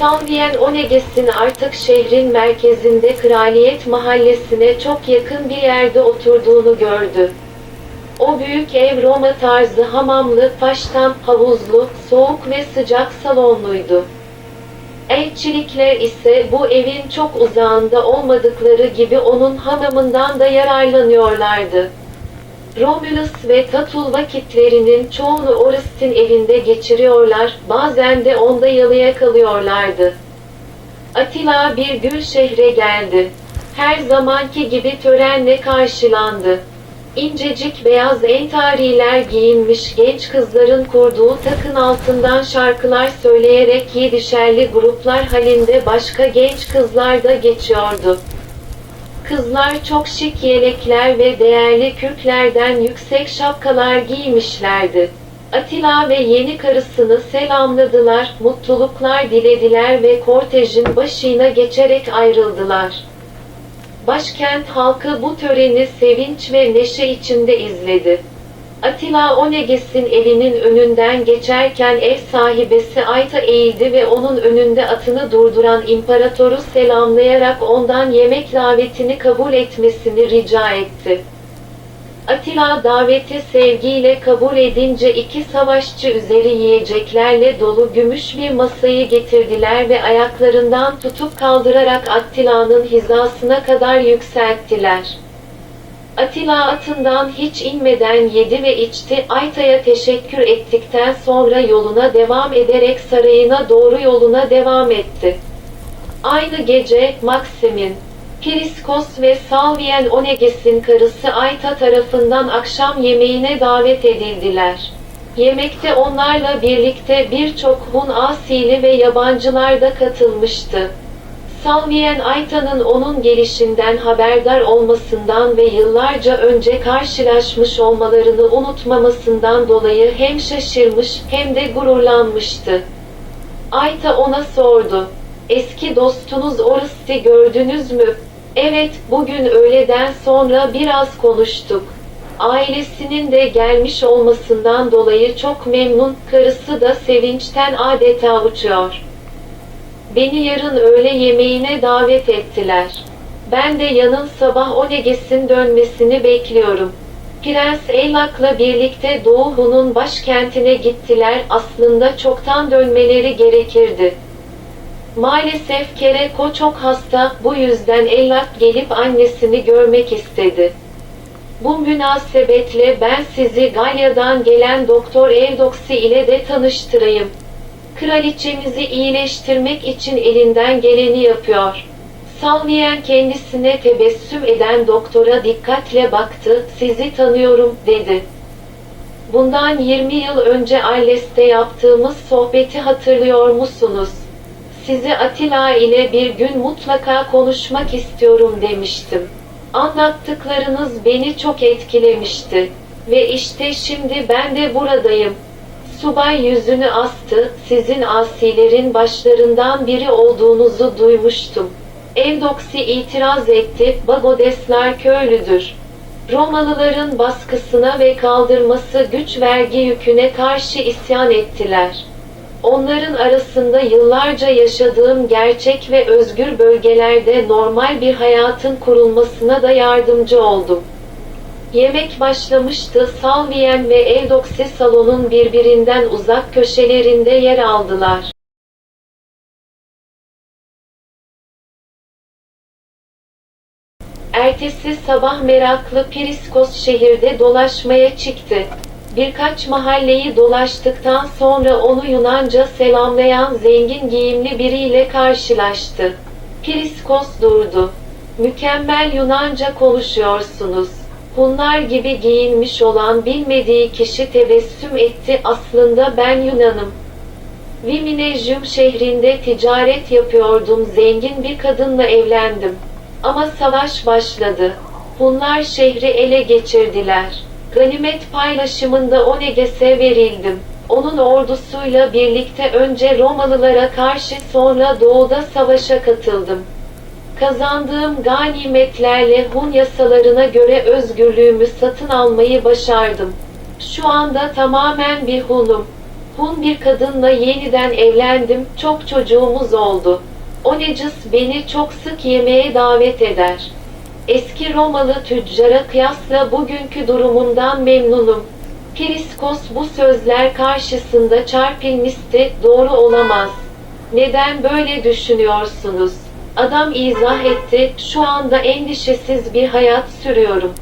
Salviyen Oneges'in artık şehrin merkezinde kraliyet mahallesine çok yakın bir yerde oturduğunu gördü. O büyük ev Roma tarzı hamamlı, taştan, havuzlu, soğuk ve sıcak salonluydu. Elçilikler ise bu evin çok uzağında olmadıkları gibi onun hamamından da yararlanıyorlardı. Romulus ve Tatul vakitlerinin çoğunu Orest'in evinde geçiriyorlar, bazen de onda yalıya kalıyorlardı. Atilla bir gün şehre geldi. Her zamanki gibi törenle karşılandı. İncecik beyaz entariler giyinmiş genç kızların kurduğu takın altından şarkılar söyleyerek yedişerli gruplar halinde başka genç kızlar da geçiyordu. Kızlar çok şık yelekler ve değerli kürklerden yüksek şapkalar giymişlerdi. Atilla ve yeni karısını selamladılar, mutluluklar dilediler ve kortejin başına geçerek ayrıldılar. Başkent halkı bu töreni sevinç ve neşe içinde izledi. Atilla Oneges'in evinin önünden geçerken ev sahibesi Ayta eğildi ve onun önünde atını durduran imparatoru selamlayarak ondan yemek davetini kabul etmesini rica etti. Atilla daveti sevgiyle kabul edince iki savaşçı üzeri yiyeceklerle dolu gümüş bir masayı getirdiler ve ayaklarından tutup kaldırarak Attila'nın hizasına kadar yükselttiler. Atilla atından hiç inmeden yedi ve içti. Ayta'ya teşekkür ettikten sonra yoluna devam ederek sarayına doğru yoluna devam etti. Aynı gece Maxim'in, Priskos ve Salviyen Oneges'in karısı Ayta tarafından akşam yemeğine davet edildiler. Yemekte onlarla birlikte birçok Hun asili ve yabancılar da katılmıştı. Salviyen Ayta'nın onun gelişinden haberdar olmasından ve yıllarca önce karşılaşmış olmalarını unutmamasından dolayı hem şaşırmış hem de gururlanmıştı. Ayta ona sordu. Eski dostunuz Orist'i gördünüz mü? Evet, bugün öğleden sonra biraz konuştuk. Ailesinin de gelmiş olmasından dolayı çok memnun, karısı da sevinçten adeta uçuyor. Beni yarın öğle yemeğine davet ettiler. Ben de yanın sabah Oneges'in dönmesini bekliyorum. Prens Eylak'la birlikte Doğu Hun'un başkentine gittiler. Aslında çoktan dönmeleri gerekirdi. Maalesef Kereko çok hasta, bu yüzden Eylak gelip annesini görmek istedi. Bu münasebetle ben sizi Galya'dan gelen Doktor Evdoksi ile de tanıştırayım. Kraliçemizi iyileştirmek için elinden geleni yapıyor. Salviyen kendisine tebessüm eden doktora dikkatle baktı, sizi tanıyorum, dedi. Bundan 20 yıl önce Arles'te yaptığımız sohbeti hatırlıyor musunuz? Sizi Atilla ile bir gün mutlaka konuşmak istiyorum demiştim. Anlattıklarınız beni çok etkilemişti. Ve işte şimdi ben de buradayım. Subay yüzünü astı, sizin asilerin başlarından biri olduğunuzu duymuştum. Evdoksi itiraz etti, Bagodesler köylüdür. Romalıların baskısına ve kaldırması güç vergi yüküne karşı isyan ettiler. Onların arasında yıllarca yaşadığım gerçek ve özgür bölgelerde normal bir hayatın kurulmasına da yardımcı oldum. Yemek başlamıştı. Salviyen ve Evdoksi salonun birbirinden uzak köşelerinde yer aldılar. Ertesi sabah meraklı Priskos şehirde dolaşmaya çıktı. Birkaç mahalleyi dolaştıktan sonra onu Yunanca selamlayan zengin giyimli biriyle karşılaştı. Priskos durdu. Mükemmel Yunanca konuşuyorsunuz. Hunlar gibi giyinmiş olan bilmediği kişi tebessüm etti. Aslında ben Yunanım. Viminejum şehrinde ticaret yapıyordum. Zengin bir kadınla evlendim. Ama savaş başladı. Hunlar şehri ele geçirdiler. Ganimet paylaşımında Oneges'e verildim. Onun ordusuyla birlikte önce Romalılara karşı sonra doğuda savaşa katıldım. Kazandığım ganimetlerle Hun yasalarına göre özgürlüğümü satın almayı başardım. Şu anda tamamen bir Hunum. Hun bir kadınla yeniden evlendim, çok çocuğumuz oldu. Onegus beni çok sık yemeğe davet eder. Eski Romalı tüccara kıyasla bugünkü durumumdan memnunum. Priskos bu sözler karşısında çarpılmıştı, doğru olamaz. Neden böyle düşünüyorsunuz? Adam izah etti, şu anda endişesiz bir hayat sürüyorum.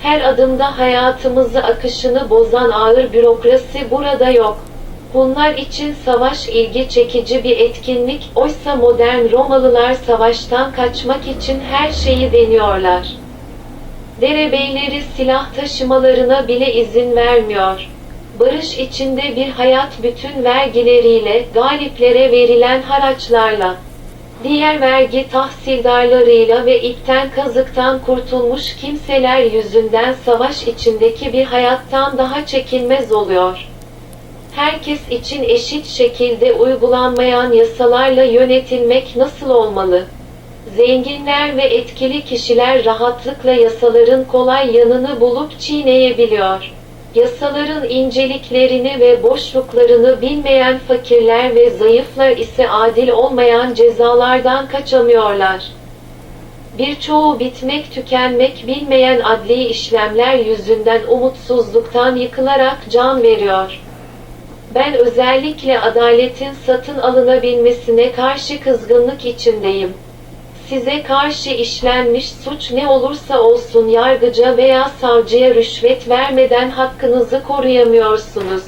Her adımda hayatımızı akışını bozan ağır bürokrasi burada yok. Bunlar için savaş ilgi çekici bir etkinlik, oysa modern Romalılar savaştan kaçmak için her şeyi deniyorlar. Derebeyleri silah taşımalarına bile izin vermiyor. Barış içinde bir hayat bütün vergileriyle, galiplere verilen haraçlarla, diğer vergi tahsildarlarıyla ve ipten kazıktan kurtulmuş kimseler yüzünden savaş içindeki bir hayattan daha çekilmez oluyor. Herkes için eşit şekilde uygulanmayan yasalarla yönetilmek nasıl olmalı? Zenginler ve etkili kişiler rahatlıkla yasaların kolay yanını bulup çiğneyebiliyor. Yasaların inceliklerini ve boşluklarını bilmeyen fakirler ve zayıflar ise adil olmayan cezalardan kaçamıyorlar. Birçoğu bitmek tükenmek bilmeyen adli işlemler yüzünden umutsuzluktan yıkılarak can veriyor. Ben özellikle adaletin satın alınabilmesine karşı kızgınlık içindeyim. Size karşı işlenmiş suç ne olursa olsun yargıca veya savcıya rüşvet vermeden hakkınızı koruyamıyorsunuz.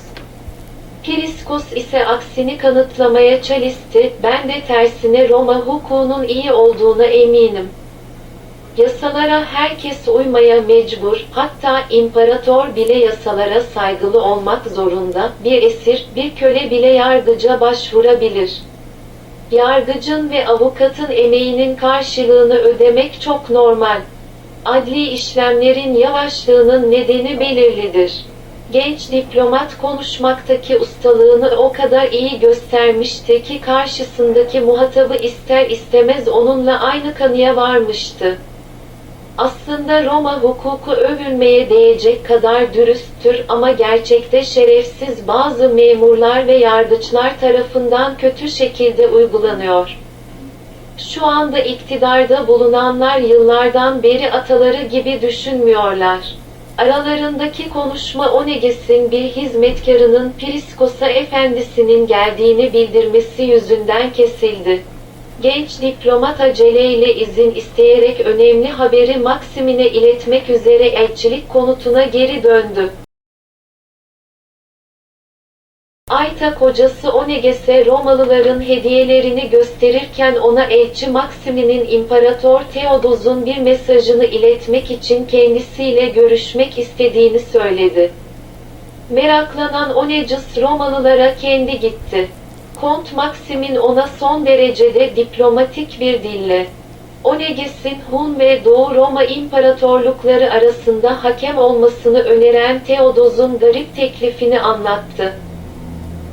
Priskos ise aksini kanıtlamaya çalıştı, ben de tersine Roma hukukunun iyi olduğuna eminim. Yasalara herkes uymaya mecbur, hatta imparator bile yasalara saygılı olmak zorunda, bir esir, bir köle bile yargıca başvurabilir. Yargıcın ve avukatın emeğinin karşılığını ödemek çok normal. Adli işlemlerin yavaşlığının nedeni belirlidir. Genç diplomat konuşmaktaki ustalığını o kadar iyi göstermişti ki karşısındaki muhatabı ister istemez onunla aynı kanıya varmıştı. Aslında Roma hukuku övülmeye değecek kadar dürüsttür ama gerçekte şerefsiz bazı memurlar ve yargıçlar tarafından kötü şekilde uygulanıyor. Şu anda iktidarda bulunanlar yıllardan beri ataları gibi düşünmüyorlar. Aralarındaki konuşma Oneges'in bir hizmetkarının Priskos'a efendisinin geldiğini bildirmesi yüzünden kesildi. Genç diplomat aceleyle izin isteyerek önemli haberi Maksimine iletmek üzere elçilik konutuna geri döndü. Ayta kocası Oneges'e Romalıların hediyelerini gösterirken ona elçi Maksimin'in İmparator Theodos'un bir mesajını iletmek için kendisiyle görüşmek istediğini söyledi. Meraklanan Onegus Romalılara kendi gitti. Kont Maksimin ona son derecede diplomatik bir dille Oneges'in Hun ve Doğu Roma İmparatorlukları arasında hakem olmasını öneren Theodos'un garip teklifini anlattı.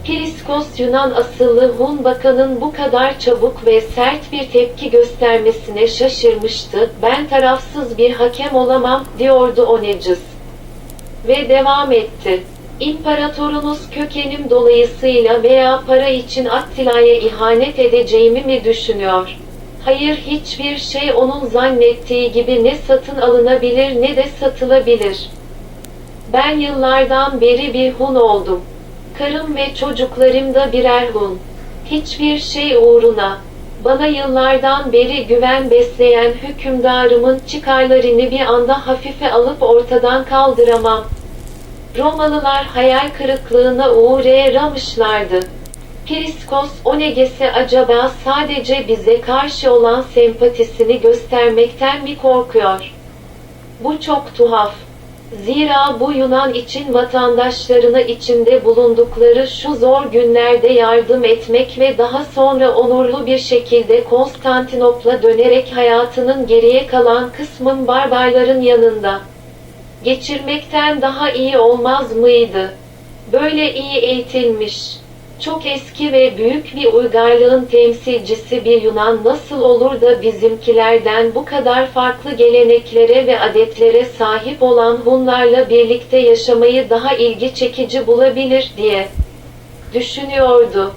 Priskos Yunan asıllı Hun bakanın bu kadar çabuk ve sert bir tepki göstermesine şaşırmıştı. Ben tarafsız bir hakem olamam, diyordu Onegus. Ve devam etti. İmparatorunuz kökenim dolayısıyla veya para için Attila'ya ihanet edeceğimi mi düşünüyor? Hayır hiçbir şey onun zannettiği gibi ne satın alınabilir ne de satılabilir. Ben yıllardan beri bir Hun oldum. Karım ve çocuklarım da birer Hun. Hiçbir şey uğruna, bana yıllardan beri güven besleyen hükümdarımın çıkarlarını bir anda hafife alıp ortadan kaldıramam. Romalılar hayal kırıklığına uğrayamışlardı. Priskos Oneges'e acaba sadece bize karşı olan sempatisini göstermekten mi korkuyor? Bu çok tuhaf. Zira bu Yunan için vatandaşlarına içinde bulundukları şu zor günlerde yardım etmek ve daha sonra onurlu bir şekilde Konstantinopla dönerek hayatının geriye kalan kısmın barbarların yanında geçirmekten daha iyi olmaz mıydı? Böyle iyi eğitilmiş, çok eski ve büyük bir uygarlığın temsilcisi bir Yunan nasıl olur da bizimkilerden bu kadar farklı geleneklere ve adetlere sahip olan Hunlarla birlikte yaşamayı daha ilgi çekici bulabilir diye düşünüyordu.